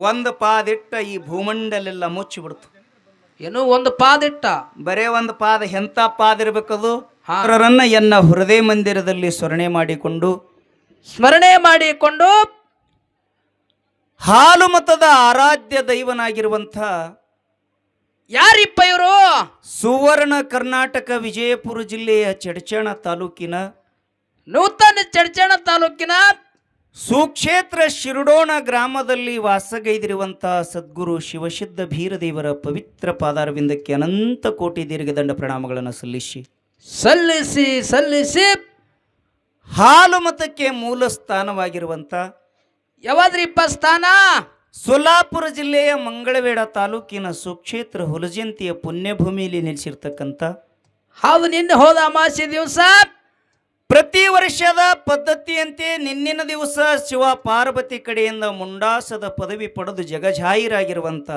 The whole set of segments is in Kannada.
ಒಂದು ಪಾದಿಟ್ಟ ಈ ಭೂಮಂಡಲೆಲ್ಲ ಮುಚ್ಚಿಬಿಡ್ತು. ಏನೋ ಒಂದು ಪಾದಿಟ್ಟ. ಬರೇ ಒಂದು ಪಾದ ಎಂಥ ಪಾದ ಇರಬೇಕದು ಹಾ. ಅವರನ್ನ ಎನ್ನ ಹೃದಯ ಮಂದಿರದಲ್ಲಿ ಸ್ಮರಣೆ ಮಾಡಿಕೊಂಡು ಸ್ಮರಣೆ ಮಾಡಿಕೊಂಡು ಹಾಲು ಮತದ ಆರಾಧ್ಯ ದೈವನಾಗಿರುವಂಥ ಯಾರಿಪ್ಪ ಇವರು ಸುವರ್ಣ ಕರ್ನಾಟಕ ವಿಜಯಪುರ ಜಿಲ್ಲೆಯ ಚಡಚಣ ತಾಲೂಕಿನ ನೂತನ ಚಡ್ಚಣ ತಾಲೂಕಿನ ಸುಕ್ಷೇತ್ರ ಶಿರಡೋಣ ಗ್ರಾಮದಲ್ಲಿ ವಾಸಗೈದಿರುವಂಥ ಸದ್ಗುರು ಶಿವಸಿದ್ಧ ಭೀರದೇವರ ಪವಿತ್ರ ಪಾದಾರವಿಂದಕ್ಕೆ ಅನಂತ ಕೋಟಿ ದೀರ್ಘದಂಡ ಪ್ರಣಾಮಗಳನ್ನು ಸಲ್ಲಿಸಿ. ಸಲ್ಲಿಸಿ ಸಲ್ಲಿಸಿ. ಹಾಲು ಮತಕ್ಕೆ ಮೂಲ ಸ್ಥಾನವಾಗಿರುವಂಥ ಯಾವಾದ್ರಿಪ್ಪ ಸ್ಥಾನ? ಸೊಲ್ಲಾಪುರ ಜಿಲ್ಲೆಯ ಮಂಗಳವೇಡ ತಾಲೂಕಿನ ಸುಕ್ಷೇತ್ರ ಹುಲಜಂತಿಯ ಪುಣ್ಯಭೂಮಿಯಲ್ಲಿ ನೆಲೆಸಿರ್ತಕ್ಕಂಥ ಹೌದು ನಿನ್ನೆ ಹೋದ ಅಮಾಸೆ ದಿವಸ ಪ್ರತಿ ವರ್ಷದ ಪದ್ಧತಿಯಂತೆ ನಿನ್ನಿನ ದಿವಸ ಶಿವ ಪಾರ್ವತಿ ಕಡೆಯಿಂದ ಮುಂಡಾಸದ ಪದವಿ ಪಡೆದು ಜಗಜಾಹಿರಾಗಿರುವಂತ.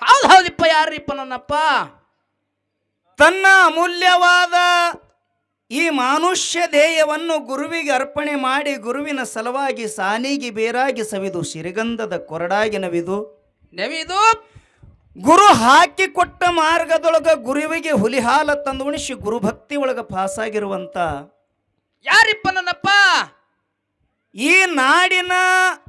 ಹೌದು ಹೌದಿಪ್ಪ ಯಾರಿಪ್ಪ ನನ್ನಪ್ಪ? ತನ್ನ ಅಮೂಲ್ಯವಾದ ಈ ಮಾನುಷ್ಯ ಧೇಯವನ್ನು ಗುರುವಿಗೆ ಅರ್ಪಣೆ ಮಾಡಿ ಗುರುವಿನ ಸಲುವಾಗಿ ಸಾನಿಗೆ ಬೇರಾಗಿ ಸವಿದು ಸಿರಿಗಂಧದ ಕೊರಡಾಗಿ ನವಿದು. ನವಿದು. ಗುರು ಹಾಕಿಕೊಟ್ಟ ಮಾರ್ಗದೊಳಗ ಗುರುವಿಗೆ ಹುಲಿಹಾಲ ತಂದು ಉಣಿಸಿ ಗುರುಭಕ್ತಿ ಒಳಗ ಪಾಸಾಗಿರುವಂತ. ಯಾರಿಪ್ಪ ನನ್ನಪ್ಪ ಈ ನಾಡಿನ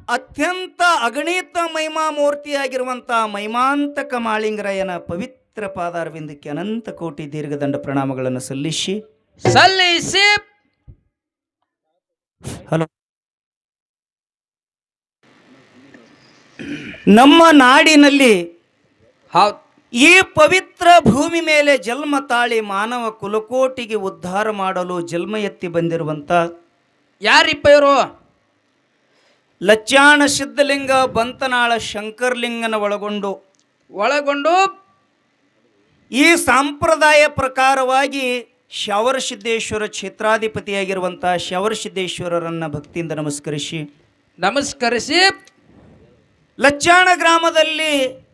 ಅತ್ಯಂತ ಅಗಣಿತ ಮಹಿಮಾ ಮೂರ್ತಿಯಾಗಿರುವಂಥ ಮಹಿಮಾಂತಕ ಮಾಳಿಂಗರಾಯನ ಪವಿತ್ರ ಪಾದಾರವಿಂದಕ್ಕೆ ಅನಂತ ಕೋಟಿ ದೀರ್ಘದಂಡ ಪ್ರಣಾಮಗಳನ್ನು ಸಲ್ಲಿಸಿ. ಸಲ್ಲಿಸಿ. ಹಲೋ. ನಮ್ಮ ನಾಡಿನಲ್ಲಿ ಹೌದು. ಈ ಪವಿತ್ರ ಭೂಮಿ ಮೇಲೆ ಜನ್ಮ ತಾಳಿ ಮಾನವ ಕುಲಕೋಟಿಗೆ ಉದ್ಧಾರ ಮಾಡಲು ಜನ್ಮ ಎತ್ತಿ ಬಂದಿರುವಂತ ಯಾರಿಪ್ಪ ಇವರು ಲಚ್ಚಾಣ ಸಿದ್ಧಲಿಂಗ ಬಂತನಾಳ ಶಂಕರ್ಲಿಂಗನ ಒಳಗೊಂಡು. ಒಳಗೊಂಡು? ಈ ಸಂಪ್ರದಾಯ ಪ್ರಕಾರವಾಗಿ ಶವರ ಸಿದ್ದೇಶ್ವರ ಕ್ಷೇತ್ರಾಧಿಪತಿಯಾಗಿರುವಂಥ ಶವರ ಸಿದ್ದೇಶ್ವರರನ್ನ ಭಕ್ತಿಯಿಂದ ನಮಸ್ಕರಿಸಿ. ನಮಸ್ಕರಿಸಿ. ಲಚ್ಚಾಣ ಗ್ರಾಮದಲ್ಲಿ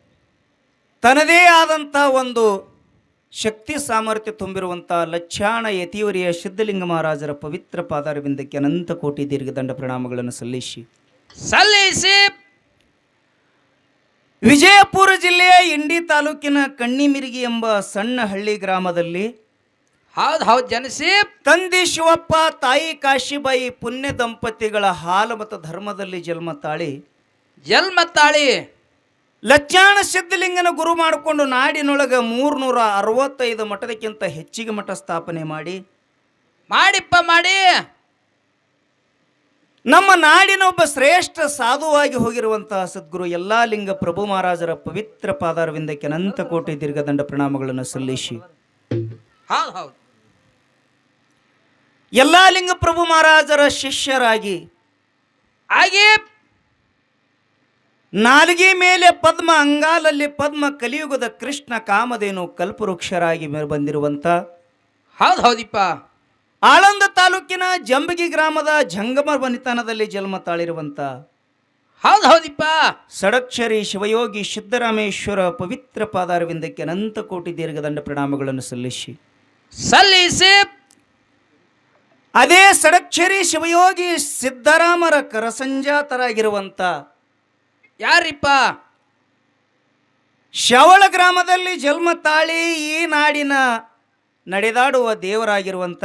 ತನ್ನದೇ ಆದಂಥ ಒಂದು ಶಕ್ತಿ ಸಾಮರ್ಥ್ಯ ತುಂಬಿರುವಂಥ ಲಚ್ಚಾಣ ಯತಿವರಿಯ ಸಿದ್ಧಲಿಂಗ ಮಹಾರಾಜರ ಪವಿತ್ರ ಪಾದಾರವಿಂದಕ್ಕೆ ಅನಂತ ಕೋಟಿ ದೀರ್ಘದಂಡ ಪ್ರಣಾಮಗಳನ್ನು ಸಲ್ಲಿಸಿ. ಸಲ್ಲಿಸಿ. ವಿಜಯಪುರ ಜಿಲ್ಲೆಯ ಇಂಡಿ ತಾಲೂಕಿನ ಕಣ್ಣಿಮಿರಿಗಿ ಎಂಬ ಸಣ್ಣ ಹಳ್ಳಿ ಗ್ರಾಮದಲ್ಲಿ ಹೌದು ಹೌದು ಜನಿಸಿ. ತಂದೆ ಶಿವಪ್ಪ ತಾಯಿ ಕಾಶಿಬಾಯಿ ಪುಣ್ಯ ದಂಪತಿಗಳ ಹಾಲು ಮತ್ತು ಧರ್ಮದಲ್ಲಿ ಜನ್ಮ ತಾಳಿ ಜನ್ಮ ತಾಳಿ ಲಚ್ಚಾಣ ಸಿದ್ಧಲಿಂಗನ ಗುರು ಮಾಡಿಕೊಂಡು ನಾಡಿನೊಳಗೆ ಮೂರ್ನೂರ ಅರವತ್ತೈದು ಮಠದಕ್ಕಿಂತ ಹೆಚ್ಚಿಗೆ ಮಠ ಸ್ಥಾಪನೆ ಮಾಡಿ. ಮಾಡಿಪ್ಪ ಮಾಡಿ. ನಮ್ಮ ನಾಡಿನ ಒಬ್ಬ ಶ್ರೇಷ್ಠ ಸಾಧುವಾಗಿ ಹೋಗಿರುವಂತಹ ಸದ್ಗುರು ಎಲ್ಲಾ ಲಿಂಗ ಪ್ರಭು ಮಹಾರಾಜರ ಪವಿತ್ರ ಪಾದಾರವಿಂದಕ್ಕೆ ಅನಂತ ಕೋಟಿ ದೀರ್ಘದಂಡ ಪ್ರಣಾಮಗಳನ್ನು ಸಲ್ಲಿಸಿ. ಎಲ್ಲಾ ಲಿಂಗ ಪ್ರಭು ಮಹಾರಾಜರ ಶಿಷ್ಯರಾಗಿ ಹಾಗೆ ನಾಲಿಗೆ ಮೇಲೆ ಪದ್ಮ ಅಂಗಾಲಲ್ಲಿ ಪದ್ಮ ಕಲಿಯುಗದ ಕೃಷ್ಣ ಕಾಮಧೇನು ಕಲ್ಪವೃಕ್ಷರಾಗಿ ಮೇಲೆ ಬಂದಿರುವಂತ ಹೌದು ಹೌದಿಪ್ಪ. ಆಳಂದ ತಾಲೂಕಿನ ಜಂಬಗಿ ಗ್ರಾಮದ ಜಂಗಮ ಬನಿತನದಲ್ಲಿ ಜನ್ಮ ತಾಳಿರುವಂತ ಹೌದು ಹೌದಿಪ್ಪ. ಸಡಕ್ಷರಿ ಶಿವಯೋಗಿ ಸಿದ್ದರಾಮೇಶ್ವರ ಪವಿತ್ರ ಪಾದಾರವಿಂದಕ್ಕೆ ಅನಂತ ಕೋಟಿ ದೀರ್ಘದಂಡ ಪ್ರಣಾಮಗಳನ್ನು ಸಲ್ಲಿಸಿ. ಸಲ್ಲಿಸಿ. ಅದೇ ಸಡಕ್ಷರಿ ಶಿವಯೋಗಿ ಸಿದ್ದರಾಮರ ಕರಸಂಜಾತರಾಗಿರುವಂತ ಯಾರಿಪ್ಪ? ಶವಳ ಗ್ರಾಮದಲ್ಲಿ ಜನ್ಮ ತಾಳಿ ಈ ನಾಡಿನ ನಡೆದಾಡುವ ದೇವರಾಗಿರುವಂತ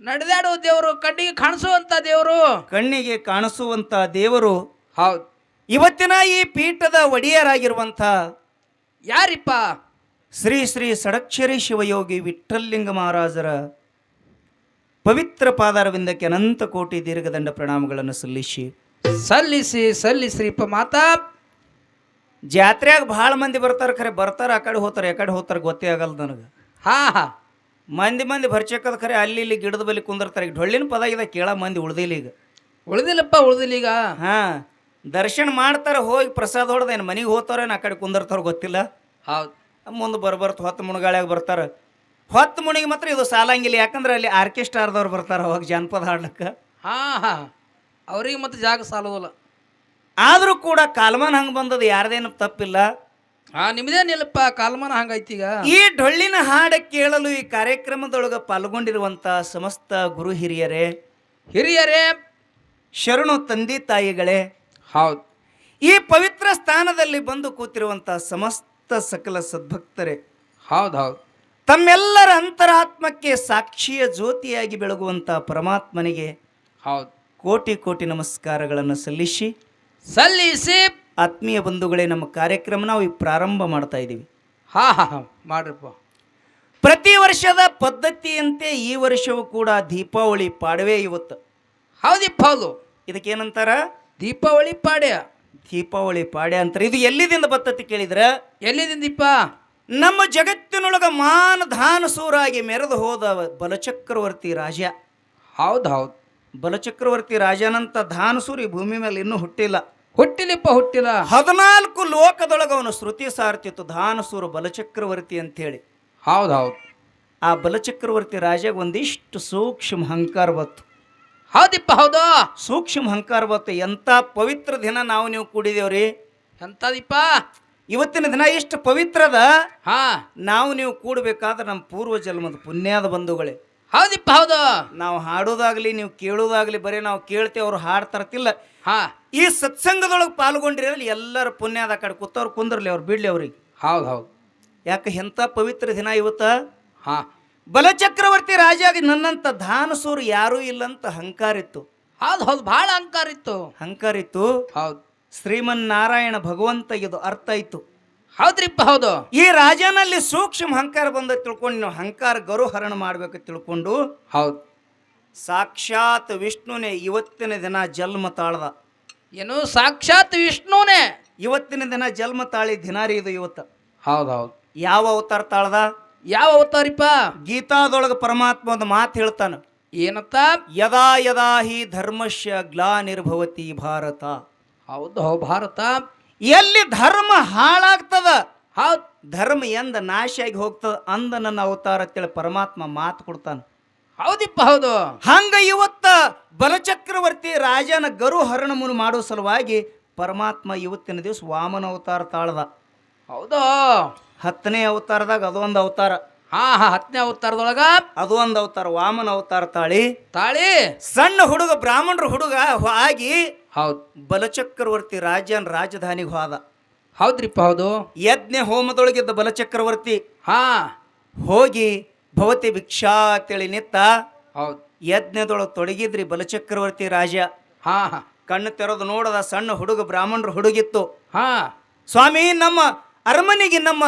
ನಡೆದಾಡುವ ದೇವರು ಕಣ್ಣಿಗೆ ಕಾಣಿಸುವಂತ ದೇವರು. ಕಣ್ಣಿಗೆ ಕಾಣಿಸುವಂತ ದೇವರು ಹೌದು. ಇವತ್ತಿನ ಈ ಪೀಠದ ಒಡೆಯರಾಗಿರುವಂಥ ಯಾರಿಪ್ಪ? ಶ್ರೀ ಶ್ರೀ ಸಡಕ್ಷರಿ ಶಿವಯೋಗಿ ವಿಠ್ಠಲಿಂಗ ಮಹಾರಾಜರ ಪವಿತ್ರ ಪಾದಾರವಿಂದಕ್ಕೆ ಅನಂತ ಕೋಟಿ ದೀರ್ಘದಂಡ ಪ್ರಣಾಮಗಳನ್ನು ಸಲ್ಲಿಸಿ ಸಲ್ಲಿಸಿ ಸಲ್ಲಿಸ್ರಿಪ್ಪ ಮಾತಾ. ಜಾತ್ರೆಯಾಗ ಭಾಳ ಮಂದಿ ಬರ್ತಾರೆ ಖರೆ ಬರ್ತಾರೆ ಆ ಕಡೆ ಹೋಗ್ತಾರೆ ಆ ಕಡೆ ಹೋಗ್ತಾರೆ ಗೊತ್ತೇ ಆಗಲ್ಲ ನನಗೆ. ಹಾ ಹಾ. ಮಂದಿ ಮಂದಿ ಭರ್ಚಕ್ಕದ ಖರೆ ಅಲ್ಲಿ ಇಲ್ಲಿ ಗಿಡದ ಬಲಿ ಕುಂದಿರ್ತಾರೆ. ಈಗ ಡೊಳ್ಳಿನ ಪದ ಇದೆ ಕೇಳ ಮಂದಿ ಉಳ್ದಿಲ್ಲ ಈಗ. ಉಳಿದಿಲ್ಲಪ್ಪ ಉಳ್ದಿಲ್ಲ ಈಗ. ಹಾಂ ದರ್ಶನ ಮಾಡ್ತಾರೆ ಹೋಗಿ ಪ್ರಸಾದ ಹೊಡೆದ ಏನು ಮನೆಗೆ ಹೋಗ್ತಾರೇನು ಆ ಕಡೆ ಕುಂದಿರ್ತಾರ ಗೊತ್ತಿಲ್ಲ. ಹೌದು. ಮುಂದೆ ಬರ್ಬರ್ತು ಹೊತ್ತು ಮುಣಗಾಳ್ಯಾಗ ಬರ್ತಾರೆ. ಹೊತ್ತು ಮುಣಿಗೆ ಮಾತ್ರ ಇದು ಸಾಲಂಗಿಲ್ಲ ಯಾಕಂದ್ರೆ ಅಲ್ಲಿ ಆರ್ಕೆಸ್ಟ್ರಾದವ್ರು ಬರ್ತಾರೆ ಅವಾಗ ಜಾನಪದ ಹಾಡ್ಲಿಕ್ಕೆ. ಹಾ ಹಾ. ಅವ್ರಿಗೆ ಮತ್ತೆ ಜಾಗ ಸಾಲೋದಿಲ್ಲ ಆದರೂ ಕೂಡ ಕಾಲ್ಮಾನ್ ಹಂಗೆ ಬಂದದ ಯಾರದೇನು ತಪ್ಪಿಲ್ಲ. ಆ ನಿಮ್ದೇನಿಲ್ಲಪ್ಪ ಕಾಲ್ಮಾನ ಹಂಗೈತಿ ಈಗ. ಈ ಡೊಳ್ಳಿನ ಹಾಡ ಕೇಳಲು ಈ ಕಾರ್ಯಕ್ರಮದೊಳಗೆ ಪಾಲ್ಗೊಂಡಿರುವಂಥ ಸಮಸ್ತ ಗುರು ಹಿರಿಯರೇ. ಹಿರಿಯರೇ. ಶರಣು ತಂದೆ ತಾಯಿಗಳೇ. ಹೌದು. ಈ ಪವಿತ್ರ ಸ್ಥಾನದಲ್ಲಿ ಬಂದು ಕೂತಿರುವಂಥ ಸಮಸ್ತ ಸಕಲ ಸದ್ಭಕ್ತರೇ. ಹೌದು ಹೌದು. ತಮ್ಮೆಲ್ಲರ ಅಂತರಾತ್ಮಕ್ಕೆ ಸಾಕ್ಷಿಯ ಜ್ಯೋತಿಯಾಗಿ ಬೆಳಗುವಂಥ ಪರಮಾತ್ಮನಿಗೆ ಹೌದು. ಕೋಟಿ ಕೋಟಿ ನಮಸ್ಕಾರಗಳನ್ನು ಸಲ್ಲಿಸಿ ಸಲ್ಲಿಸಿ ಆತ್ಮೀಯ ಬಂಧುಗಳೇ ನಮ್ಮ ಕಾರ್ಯಕ್ರಮ ನಾವು ಈಗ ಪ್ರಾರಂಭ ಮಾಡ್ತಾ ಇದ್ದೀವಿ. ಹಾ ಹಾ ಹಾ ಮಾಡ್ರಿಪ್ಪ. ಪ್ರತಿ ವರ್ಷದ ಪದ್ಧತಿಯಂತೆ ಈ ವರ್ಷವೂ ಕೂಡ ದೀಪಾವಳಿ ಪಾಡವೆ ಇವತ್ತು. ಹೌದಿಪ್ಪ ಹೌದು. ಇದಕ್ಕೇನಂತಾರ? ದೀಪಾವಳಿ ಪಾಡ್ಯ. ದೀಪಾವಳಿ ಪಾಡ್ಯ ಅಂತಾರೆ. ಇದು ಎಲ್ಲಿದಿಂದ ಬರ್ತತಿ ಕೇಳಿದ್ರ? ದೀಪ ನಮ್ಮ ಜಗತ್ತಿನೊಳಗ ಮಾನ ಧಾನ ಸೂರಾಗಿ ಮೆರೆದು ಹೋದ ಬಲಚಕ್ರವರ್ತಿ ರಾಜ ಹೌದು ಹೌದು. ಬಲಚಕ್ರವರ್ತಿ ರಾಜನಂತ ಧಾನಸೂರಿ ಭೂಮಿ ಮೇಲೆ ಇನ್ನೂ ಹುಟ್ಟಿಲ್ಲ. ಹುಟ್ಟಿಲಿಪ್ಪ ಹುಟ್ಟಿಲ್ಲ. ಹದಿನಾಲ್ಕು ಲೋಕದೊಳಗೆ ಅವನು ಶ್ರುತಿ ಸಾರ್ತಿತ್ತು ಧಾನಸೂರು ಬಲಚಕ್ರವರ್ತಿ ಅಂತೇಳಿ ಹೌದು ಹೌದು ಆ ಬಲಚಕ್ರವರ್ತಿ ರಾಜಾಗ ಒಂದಿಷ್ಟು ಸೂಕ್ಷ್ಮ ಅಹಂಕಾರ ಬತ್ತು ಹೌದಿಪ್ಪ ಹೌದು. ಸೂಕ್ಷ್ಮ ಅಹಂಕಾರ ಬತ್ತು ಎಂಥ ಪವಿತ್ರ ದಿನ ನಾವು ನೀವು ಕೂಡಿದೇವ್ರಿ? ಎಂತದಿಪ್ಪ? ಇವತ್ತಿನ ದಿನ ಎಷ್ಟು ಪವಿತ್ರದ? ಹಾ. ನಾವು ನೀವು ಕೂಡಬೇಕಾದ್ರೆ ನಮ್ಮ ಪೂರ್ವ ಜನ್ಮದ ಪುಣ್ಯದ ಬಂಧುಗಳೇ. ಹೌದಿಪ್ಪ ಹೌದು. ನಾವು ಹಾಡೋದಾಗ್ಲಿ ನೀವು ಕೇಳೋದಾಗ್ಲಿ ಬರೀ ನಾವು ಕೇಳ್ತೇವೆ ಅವ್ರು ಹಾಡ್ತಾರತಿಲ್ಲ ಹಾ. ಈ ಸತ್ಸಂಗದೊಳಗೆ ಪಾಲ್ಗೊಂಡಿರಲಿ ಎಲ್ಲರ ಪುಣ್ಯದ ಕಡೆ ಕೂತವ್ರು ಕುಂದ್ರಲಿ ಅವ್ರು ಬಿಡ್ಲಿ ಅವ್ರಿಗೆ. ಹೌದು ಹೌದು. ಯಾಕೆ ಎಂಥ ಪವಿತ್ರ ದಿನ ಇವತ್ತ? ಹಾ. ಬಲಚಕ್ರವರ್ತಿ ರಾಜಾಗಿ ನನ್ನಂತ ಧಾನಸೂರು ಯಾರೂ ಇಲ್ಲಂತ ಅಹಂಕಾರ ಇತ್ತು. ಹೌದು ಹೌದು ಬಹಳ ಅಹಂಕಾರ ಇತ್ತು. ಅಹಂಕಾರ ಇತ್ತು. ಹೌದು. ಶ್ರೀಮನ್ನಾರಾಯಣ ಭಗವಂತ ಇದು ಅರ್ಥ ಇತ್ತು ಹೌದ್ರಿಪ್ಪ ಹೌದು. ಈ ರಾಜನಲ್ಲಿ ಸೂಕ್ಷ್ಮ ಅಹಂಕಾರ ಬಂದ ತಿಳ್ಕೊಂಡು ನೀವು ಅಹಂಕಾರ ಗರುಹರಣ ಮಾಡ್ಬೇಕು ತಿಳ್ಕೊಂಡು ಹೌದು. ಸಾಕ್ಷಾತ್ ವಿಷ್ಣುನೇ ಇವತ್ತಿನ ದಿನ ಜನ್ಮ ತಾಳ್ದ. ಏನು ಸಾಕ್ಷಾತ್ ವಿಷ್ಣುನೇ? ಇವತ್ತಿನ ದಿನ ಜನ್ಮ ತಾಳಿ ದಿನಾರಿ ಇದು ಇವತ್ತು. ಹೌದು ಹೌದು. ಯಾವ ಅವತಾರ ತಾಳ್ದ? ಯಾವ ಅವತಾರಿಪ್ಪ? ಗೀತಾದೊಳಗ ಪರಮಾತ್ಮ ಒಂದು ಮಾತು ಹೇಳ್ತಾನ. ಏನತ್ತ? ಯದಾ ಯದಾ ಹಿ ಧರ್ಮಶ್ಯ ಗ್ಲಾನಿರ್ಭವತಿ ಭಾರತ. ಹೌದು ಹೌದು ಭಾರತ. ಎಲ್ಲಿ ಧರ್ಮ ಹಾಳಾಗ್ತದ? ಹೌದು. ಧರ್ಮ ಎಂದ ನಾಶ ಆಗಿ ಹೋಗ್ತದ ಅಂದ ನನ್ನ ಅವತಾರ ಅಂತೇಳಿ ಪರಮಾತ್ಮ ಮಾತು ಕೊಡ್ತಾನ. ಹೌದಿಪ್ಪ ಹೌದು. ಹಂಗ ಇವತ್ತ ಬಲಚಕ್ರವರ್ತಿ ರಾಜನ ಗರು ಹರಣ ಮುನು ಮಾಡೋ ಸಲುವಾಗಿ ಪರಮಾತ್ಮ ಇವತ್ತಿನ ದಿವಸ ವಾಮನ ಅವತಾರ ತಾಳ್ದ. ಹೌದು. ಹತ್ತನೇ ಅವತಾರದಾಗ ಅದೊಂದು ಅವತಾರ. ಹಾ ಹಾ ಹತ್ತನೇ ಅವತಾರದೊಳಗ ಅದು ಒಂದು ಅವತಾರ ವಾಮನ ಅವತಾರ ತಾಳಿ. ತಾಳಿ. ಸಣ್ಣ ಹುಡುಗ ಬ್ರಾಹ್ಮಣರ ಹುಡುಗ ಆಗಿ ಹೌದು. ಬಲಚಕ್ರವರ್ತಿ ರಾಜನ ರಾಜಧಾನಿಗೆ ಹೋದ ಹೌದ್ರಿಪ್ಪ ಹೌದು. ಯಜ್ಞ ಹೋಮದೊಳಗಿದ್ದ ಬಲಚಕ್ರವರ್ತಿ ಹಾ. ಹೋಗಿ ಭವತಿ ಭಿಕ್ಷಾ ಅಂತೇಳಿ ನಿತ್ತ ಹೌದು. ಯಜ್ಞದೊಳಗೆ ತೊಡಗಿದ್ರಿ ಬಲಚಕ್ರವರ್ತಿ ರಾಜ. ಹಾ ಹಾ. ಕಣ್ಣು ತೆರೆದು ನೋಡದ ಸಣ್ಣ ಹುಡುಗ ಬ್ರಾಹ್ಮಣರು ಹುಡುಗಿತ್ತು. ಹಾ. ಸ್ವಾಮಿ ನಮ್ಮ ಅರಮನೆಗೆ ನಮ್ಮ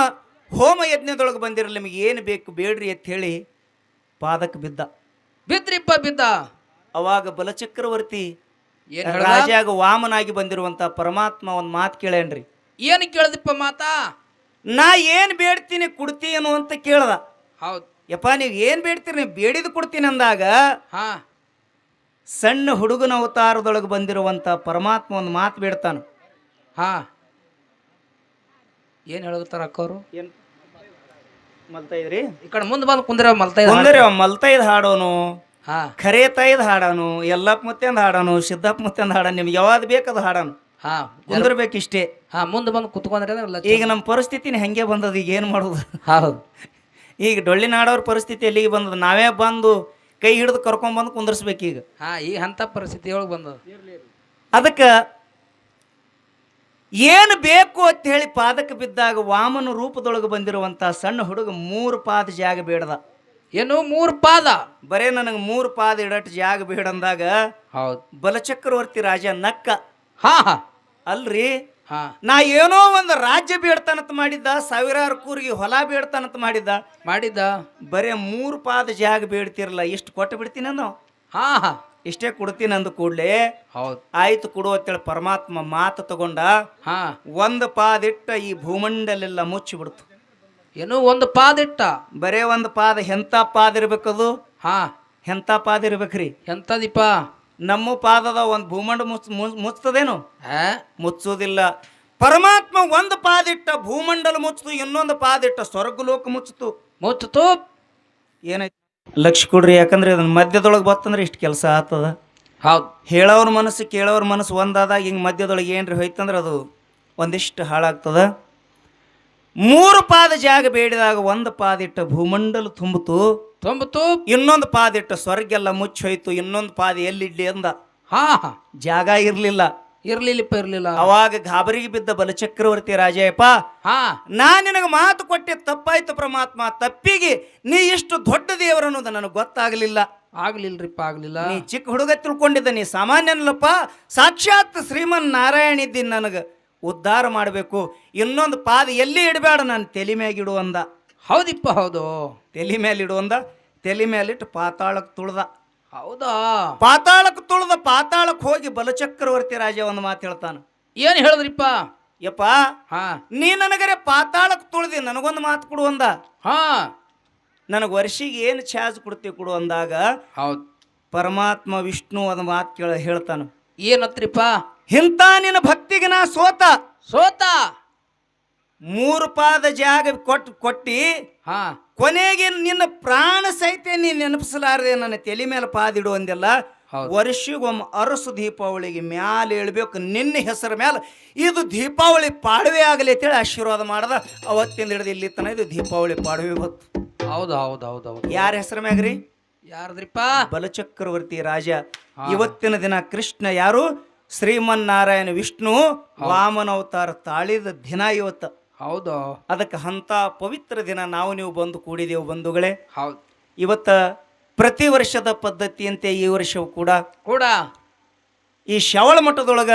ಹೋಮ ಯಜ್ಞದೊಳಗೆ ಬಂದಿರಲಿ ನಿಮಗೆ ಏನು ಬೇಕು ಬೇಡ್ರಿ ಅಂತ ಹೇಳಿ ಪಾದಕ್ಕೆ ಬಿದ್ದ. ಬಿದ್ರಿಪ್ಪ ಬಿದ್ದ. ಅವಾಗ ಬಲಚಕ್ರವರ್ತಿ ಏನ್ ಹೇಳ್ದ? ರಾಜಾಗ ವಾಮನಾಗಿ ಬಂದಿರುವಂತ ಪರಮಾತ್ಮ ಒಂದು ಮಾತು ಕೇಳೇನ್ರಿ. ಏನು ಕೇಳದಪ್ಪ ಮಾತಾ? ನಾ ಏನು ಬೇಡ್ತೀನಿ ಏನು ಅಂತ ಕೇಳ್ದ. ಹೌದು. ಯಪ್ಪ ನೀವು ಏನು ಬೇಡ್ತೀರಿ? ನೀವು ಬೇಡಿದ ಕೊಡ್ತೀನಿ ಅಂದಾಗ ಹಾ. ಸಣ್ಣ ಹುಡುಗನ ಅವತಾರದೊಳಗೆ ಬಂದಿರುವಂತ ಪರಮಾತ್ಮ ಒಂದು ಮಾತು ಬೇಡ್ತಾನ. ಹಾ. ಏನು ಹೇಳುತ್ತಾರ ಅಕ್ಕವರು ಏನು? ಮಲ್ತಾ ಇದ್ರಿ ಈ ಕಡೆ ಮುಂದೆ ಬಂದು ಕುಂದ್ರ ಮಲ್ತಾ ಇದ್ದ ಮಲ್ತಾ ಇದ್ ಹಾಡೋನು. ಹಾ. ಖರೆ ತಾಯಿದ್ ಹಾಡನು ಎಲ್ಲಪ್ಪ ಮುತ್ತೆಂದು ಹಾಡನು ಸಿದ್ದಪ್ಪ ಮುತ್ತೆಂದು ಹಾಡಾನು ನಿಮ್ಗೆ ಯಾವ್ದು ಬೇಕದು ಹಾಡನು. ಹಾ. ಕುಂದಿರ್ಬೇಕಿಷ್ಟೇ. ಹಾ ಮುಂದೆ ಬಂದು ಕುತ್ಕೊಂಡ್ರೆ ಅಲ್ಲ ಈಗ ನಮ್ಮ ಪರಿಸ್ಥಿತಿನ ಹೆಂಗೆ ಬಂದದ ಈಗ ಏನು ಮಾಡೋದು? ಹೌದು. ಈಗ ಡೊಳ್ಳಿನಾಡೋರ ಪರಿಸ್ಥಿತಿ ಎಲ್ಲಿಗೆ ಬಂದದ? ನಾವೇ ಬಂದು ಕೈ ಹಿಡಿದು ಕರ್ಕೊಂಬಂದು ಈಗ. ಹಾ ಈ ಅಂತ ಪರಿಸ್ಥಿತಿ ಒಳಗೆ ಬಂದದ. ಅದಕ್ಕೆ ಏನು ಬೇಕು ಅಂತ ಹೇಳಿ ಪಾದಕ್ಕೆ ಬಿದ್ದಾಗ ವಾಮನ ರೂಪದೊಳಗೆ ಬಂದಿರುವಂಥ ಸಣ್ಣ ಹುಡುಗ ಮೂರು ಪಾದ ಜಾಗ ಬೇಡದ. ಏನು ಮೂರು ಪಾದ? ಬರೇ ನನಗೆ ಮೂರು ಪಾದ ಇಡಟ್ ಜಾಗ ಬೇಡಂದಾಗ ಹೌದು. ಬಲಚಕ್ರವರ್ತಿ ರಾಜ ನಕ್ಕ. ಹಾ ಹಾ. ಅಲ್ರಿ? ಹಾ. ನಾ ಏನೋ ಒಂದು ರಾಜ್ಯ ಬೇಡ್ತಾನಂತ ಮಾಡಿದ್ದ ಸಾವಿರಾರು ಕೂರಿಗೆ ಹೊಲ ಬೇಡ್ತಾನಂತ ಮಾಡಿದ್ದ. ಮಾಡಿದ್ದ? ಬರೇ ಮೂರು ಪಾದ ಜಾಗ ಬೇಡ್ತಿರಲ್ಲ ಇಷ್ಟು ಕೊಟ್ಟು ಬಿಡ್ತೀನಿ ನಾವು ಹಾ ಹಾ. ಇಷ್ಟೇ ಕೊಡ್ತೀನಿ ಅಂದ ಕೂಡಲೇ? ಹೌದು. ಆಯ್ತು ಕೊಡು ಅಂತೇಳಿ ಪರಮಾತ್ಮ ಮಾತು ತಗೊಂಡ ಹಾ. ಒಂದು ಪಾದಿಟ್ಟ ಈ ಭೂಮಂಡಲೆಲ್ಲ ಮುಚ್ಚಿಬಿಡ್ತು. ಏನು ಒಂದು ಪಾದ ಇಟ್ಟ ಬರೇ ಒಂದು ಪಾದ ಎಂಥ ಪಾದ ಇರ್ಬೇಕದು? ಹಾ. ಎಂಥ ಪಾದ ಇರ್ಬೇಕ್ರಿ? ಎಂತದಿಪ್ಪ ನಮ್ಮ ಪಾದದ ಒಂದು ಭೂಮಂಡ ಮುಚ್ ಮುಚ್- ಮುಚ್ತದೇನು ಹಾ. ಮುಚ್ಚೋದಿಲ್ಲ ಪರಮಾತ್ಮ ಒಂದು ಪಾದಿಟ್ಟ ಭೂಮಂಡಲ ಮುಚ್ಚಿತು ಇನ್ನೊಂದು ಪಾದಿಟ್ಟ ಸ್ವರ್ಗಲೋಕ ಮುಚ್ಚಿತು ಮುಚ್ಚಿತು ಏನಾಯ್ತು ಲಕ್ಷ ಕೊಡ್ರಿ ಯಾಕಂದ್ರೆ ಅದನ್ನ ಮಧ್ಯದೊಳಗೆ ಬತ್ತಂದ್ರೆ ಇಷ್ಟು ಕೆಲಸ ಆಗ್ತದ. ಹೌದು. ಹೇಳೋರ ಮನಸ್ಸು ಕೇಳೋರ ಮನಸ್ಸು ಒಂದಾದಾಗ ಹಿಂಗೆ ಮಧ್ಯದೊಳಗೆ ಏನ್ರಿ ಹೋಯ್ತಂದ್ರೆ ಅದು ಒಂದಿಷ್ಟು ಹಾಳಾಗ್ತದ. ಮೂರು ಪಾದ ಜಾಗ ಬೇಡಿದಾಗ ಒಂದು ಪಾದಿಟ್ಟ ಭೂಮಂಡಲ ತುಂಬಿತು. ತುಂಬಿತು. ಇನ್ನೊಂದು ಪಾದಿಟ್ಟ ಸ್ವರ್ಗೆಲ್ಲ ಎಲ್ಲ ಹೋಯ್ತು ಇನ್ನೊಂದು ಪಾದ ಎಲ್ಲಿಡ್ಲಿ ಅಂದ. ಹಾ ಹಾ. ಜಾಗ ಇರಲಿಲ್ಲ. ಇರ್ಲಿಲ್ಲಪ್ಪ ಇರ್ಲಿಲ್ಲ. ಅವಾಗ ಗಾಬರಿಗೆ ಬಿದ್ದ ಬಲಚಕ್ರವರ್ತಿ ರಾಜಯಪ್ಪ ಹಾ. ನಾ ನಿನಗೆ ಮಾತು ಕೊಟ್ಟೆ ತಪ್ಪಾಯ್ತು ಪರಮಾತ್ಮ ತಪ್ಪಿಗೆ ನೀ ಇಷ್ಟು ದೊಡ್ಡ ದೇವರನ್ನೋದು ನನಗೆ ಗೊತ್ತಾಗಲಿಲ್ಲ. ಆಗ್ಲಿಲ್ರಿಪ್ಪ ಆಗ್ಲಿಲ್ಲ. ನೀ ಚಿಕ್ಕ ಹುಡುಗ ತಿಳ್ಕೊಂಡಿದ್ದ ನೀ ಸಾಮಾನ್ಯನಲ್ಲಪ್ಪ. ಸಾಕ್ಷಾತ್ ಶ್ರೀಮನ್ ನಾರಾಯಣ ಇದ್ದೀನಿ ನನಗೆ. ಉದ್ಧಾರ ಮಾಡಬೇಕು. ಇನ್ನೊಂದು ಪಾದ ಎಲ್ಲಿ ಇಡಬೇಡ ನಾನು? ತಲೆ ಮೇಲೆ ಇಡುವಂದ ಹೌದಿಪ್ಪ ಹೌದು. ತಲೆ ಮೇಲೆ ಇಡುವಂದ ತಲೆ ಮೇಲಿಟ್ಟು ಪಾತಾಳಕ್ಕೆ ತುಳ್ದ. ಹೌದಾ? ಪಾತಾಳಕ್ಕೆ ತುಳ್ದ ಪಾತಾಳಕ್ಕೆ ಹೋಗಿ ಬಲಚಕ್ರವರ್ತಿ ರಾಜ ಒಂದು ಮಾತು ಹೇಳ್ತಾನ. ಏನು ಹೇಳಿದ್ರಿಪ್ಪ? ಯಪ್ಪ ಹಾ. ನೀ ನನಗರೆ ಪಾತಾಳಕ್ಕೆ ತುಳ್ದಿ ನನಗೊಂದು ಮಾತು ಕೊಡು ಅಂದ. ಹಾ. ನನಗೆ ವರ್ಷಿಗೆ ಏನು ಚಾರ್ಜ್ ಕೊಡ್ತೀವಿ ಕೊಡು ಅಂದಾಗ ಹೌದು. ಪರಮಾತ್ಮ ವಿಷ್ಣು ಒಂದು ಮಾತು ಕೇಳ ಹೇಳ್ತಾನ. ಏನತ್ರಿಪ್ಪ? ಇಂಥ ನಿನ್ನ ಭಕ್ತಿಗೆ ನಾ ಸೋತ. ಸೋತ? ಮೂರು ಪಾದ ಜಾಗ ಕೊಟ್ಟು ಕೊಟ್ಟಿ ಹಾ. ಕೊನೆಗೆ ನಿನ್ನ ಪ್ರಾಣ ಸಹಿತ ನೀ ನೆನಪಿಸಲಾರದೆ ನನ್ನ ತಲೆ ಮೇಲೆ ಪಾದಿಡು ಅಂದೆಲ್ಲ. ವರ್ಷಿಗೊಮ್ಮೆ ಅರಸು ದೀಪಾವಳಿಗೆ ಮ್ಯಾಲೆ ಹೇಳ್ಬೇಕು ನಿನ್ನ ಹೆಸರ ಮೇಲೆ ಇದು ದೀಪಾವಳಿ ಪಾಡವೆ ಆಗಲಿ ಅಂತೇಳಿ ಆಶೀರ್ವಾದ ಮಾಡ್ದ. ಅವತ್ತಿಂದ ಹಿಡಿದು ಇಲ್ಲಿ ತನ ಇದು ದೀಪಾವಳಿ ಪಾಡವೆ ಬತ್ತು ಹೌದು ಹೌದು ಹೌದು ಹೌದು. ಯಾರ ಹೆಸರ ಮ್ಯಾಗ್ರಿ? ಯಾರ್ದ್ರಿಪ್ಪ? ಬಲಚಕ್ರವರ್ತಿ ರಾಜ ಇವತ್ತಿನ ದಿನ ಕೃಷ್ಣ ಯಾರು? ಶ್ರೀಮನ್ನಾರಾಯಣ ವಿಷ್ಣು ವಾಮನ ಅವತಾರ ತಾಳಿದ ದಿನ ಇವತ್ತು. ಹೌದು. ಅದಕ್ಕೆ ಅಂತ ಪವಿತ್ರ ದಿನ ನಾವು ನೀವು ಬಂದು ಕೂಡಿದೆವು ಬಂಧುಗಳೇ. ಹೌದು. ಇವತ್ತ ಪ್ರತಿ ವರ್ಷದ ಪದ್ಧತಿಯಂತೆ ಈ ವರ್ಷವೂ ಕೂಡ ಕೂಡ. ಈ ಶ್ಯಾವಳ ಮಠದೊಳಗ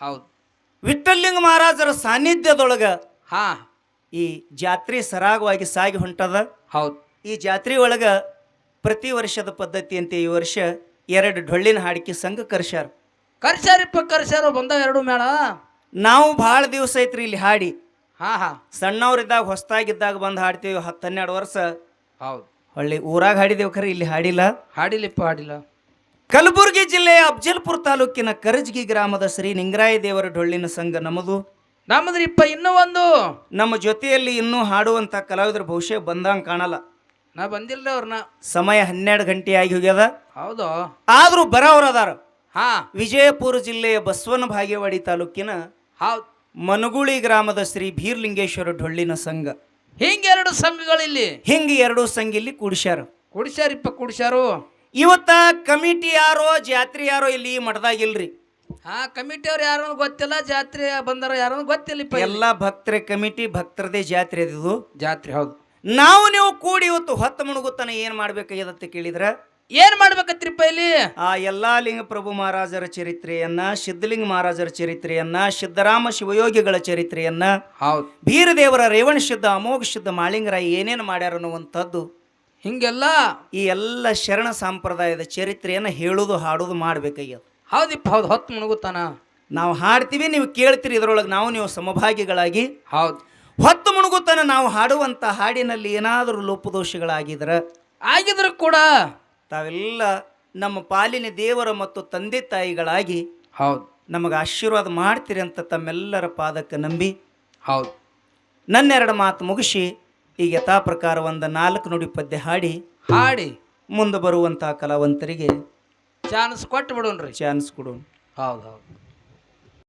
ಹೌದು. ವಿಠ್ಠಲಿಂಗ ಮಹಾರಾಜರ ಸಾನ್ನಿಧ್ಯದೊಳಗ ಹಾ. ಈ ಜಾತ್ರೆ ಸರಾಗವಾಗಿ ಸಾಗಿ ಹೊಂಟದ. ಹೌದು. ಈ ಜಾತ್ರೆ ಒಳಗ ಪ್ರತಿ ವರ್ಷದ ಪದ್ಧತಿಯಂತೆ ಈ ವರ್ಷ ಎರಡು ಡೊಳ್ಳಿನ ಹಾಡಿಕೆ ಸಂಘ ಕರ್ಸ್ಯಾರ. ಕರ್ಸ್ಯಾರಿಪ್ಪ ಕರ್ಸ್ಯಾರು ಬಂದಾವ ಎರಡು ಮೇಳ. ನಾವು ಭಾಳ ದಿವಸ ಐತ್ರಿ ಇಲ್ಲಿ ಹಾಡಿ. ಹಾ ಹಾ. ಸಣ್ಣವ್ರಿದ್ದಾಗ ಹೊಸ್ತಾಗಿದ್ದಾಗ ಬಂದು ಹಾಡ್ತೀವಿ ಹತ್ತು ಹನ್ನೆರಡು ವರ್ಷ. ಹೌದು. ಹೊಳ್ಳಿ ಊರಾಗ ಹಾಡಿದೇವು ಖರೆ ಇಲ್ಲಿ ಹಾಡಿಲ್ಲ. ಹಾಡಿಲಿಪ್ಪ ಹಾಡಿಲ್ಲ. ಕಲಬುರಗಿ ಜಿಲ್ಲೆಯ ಅಫ್ಜಲ್ಪುರ ತಾಲೂಕಿನ ಕರಜಗಿ ಗ್ರಾಮದ ಶ್ರೀ ನಿಂಗರಾಯ ದೇವರ ಡೊಳ್ಳಿನ ಸಂಘ ನಮ್ಮದು. ನಮ್ಮದ್ರಿಪ್ಪ ಇನ್ನೂ ಒಂದು. ನಮ್ಮ ಜೊತೆಯಲ್ಲಿ ಇನ್ನೂ ಹಾಡುವಂತ ಕಲಾವಿದರು ಬಹುಶಃ ಬಂದಂಗೆ ಕಾಣಲ್ಲ. ನಾ ಬಂದಿಲ್ಲ ಅವ್ರನ್ನ ಸಮಯ ಹನ್ನೆರಡು ಗಂಟೆ ಆಗಿ ಹೋಗ್ಯದ. ಹೌದು. ಆದರೂ ಬರೋರು ಅದಾರ. ಹಾ. ವಿಜಯಪುರ ಜಿಲ್ಲೆಯ ಬಸವನ ಭಾಗ್ಯವಾಡಿ ತಾಲೂಕಿನ ಹೌದು. ಮನಗುಳಿ ಗ್ರಾಮದ ಶ್ರೀ ಭೀರ್ಲಿಂಗೇಶ್ವರ ಡೊಳ್ಳಿನ ಸಂಘ. ಹಿಂಗೆರಡು ಸಂಘಗಳಿಲ್ಲಿ. ಹಿಂಗೆ ಎರಡು ಸಂಘ ಇಲ್ಲಿ ಕೂಡಿಸ್ಯಾರ. ಕುಡಿಸ್ಯಾರಿಪ್ಪ ಕುಡಿಸ್ಯಾರು. ಇವತ್ತ ಕಮಿಟಿ ಯಾರೋ ಜಾತ್ರೆ ಯಾರೋ ಇಲ್ಲಿ ಮಠದಾಗಿಲ್ರಿ. ಹಾ ಕಮಿಟಿ ಅವ್ರು ಯಾರು ಗೊತ್ತಿಲ್ಲ ಜಾತ್ರೆ ಬಂದಾರ ಯಾರು ಗೊತ್ತಿಲ್ಲಪ್ಪ ಇಲ್ಲಿ. ಎಲ್ಲ ಭಕ್ತರ ಕಮಿಟಿ ಭಕ್ತರದೇ ಜಾತ್ರೆ ಅದು ಜಾತ್ರೆ ಹೌದು. ನಾವು ನೀವು ಕೂಡಿ ಇವತ್ತು ಹೊತ್ತು ಮುಣುಗುತ್ತಾನೆ ಏನ್ ಮಾಡ್ಬೇಕಾಗ್ಯದತ್ತ ಕೇಳಿದ್ರೆ? ಏನ್ ಮಾಡ್ಬೇಕತ್ರಿಪ್ಪ ಇಲ್ಲಿ? ಆ ಎಲ್ಲಾ ಲಿಂಗ ಪ್ರಭು ಮಹಾರಾಜರ ಚರಿತ್ರೆಯನ್ನ ಸಿದ್ಧಲಿಂಗ ಮಹಾರಾಜರ ಚರಿತ್ರೆಯನ್ನ ಸಿದ್ದರಾಮ ಶಿವಯೋಗಿಗಳ ಚರಿತ್ರೆಯನ್ನ ಹೌದು. ಬೀರದೇವರ ರೇವಣ ಸಿದ್ಧ ಅಮೋಘ ಶುದ್ಧ ಮಾಳಿಂಗರಾಯ ಏನೇನು ಮಾಡ್ಯಾರ ಅನ್ನುವಂಥದ್ದು ಹಿಂಗೆಲ್ಲ? ಈ ಎಲ್ಲ ಶರಣ ಸಂಪ್ರದಾಯದ ಚರಿತ್ರೆಯನ್ನ ಹೇಳುದು ಹಾಡುದು ಮಾಡ್ಬೇಕಾಗ್ಯದ. ಹೌದಿಪ್ಪ ಹೌದು ಹೊತ್ತು ಮುಣುಗುತ್ತಾನ? ನಾವು ಹಾಡ್ತೀವಿ ನೀವು ಕೇಳ್ತೀರಿ ಇದರೊಳಗೆ ನಾವು ನೀವು ಸಮಭಾಗಿಗಳಾಗಿ ಹೌದು. ಹೊತ್ತು ಮುಣುಗುತ್ತಾನ ನಾವು ಹಾಡುವಂಥ ಹಾಡಿನಲ್ಲಿ ಏನಾದರೂ ಲೋಪದೋಷಗಳಾಗಿದ್ರೆ ಆಗಿದ್ರು ಕೂಡ ತಾವೆಲ್ಲ ನಮ್ಮ ಪಾಲಿನ ದೇವರ ಮತ್ತು ತಂದೆ ತಾಯಿಗಳಾಗಿ ಹೌದು. ನಮಗೆ ಆಶೀರ್ವಾದ ಮಾಡ್ತೀರಿ ಅಂತ ತಮ್ಮೆಲ್ಲರ ಪಾದಕ್ಕೆ ನಂಬಿ ಹೌದು. ನನ್ನೆರಡು ಮಾತು ಮುಗಿಸಿ ಈಗ ಯಥಾ ಪ್ರಕಾರ ಒಂದು ನಾಲ್ಕು ನುಡಿ ಪದ್ಯ ಹಾಡಿ ಹಾಡಿ. ಮುಂದೆ ಬರುವಂಥ ಕಲಾವಂತರಿಗೆ ಚಾನ್ಸ್ ಕೊಟ್ಟು ಬಿಡೋಣ ರೀ ಚಾನ್ಸ್ ಕೊಡೋಣ. ಹೌದು ಹೌದು.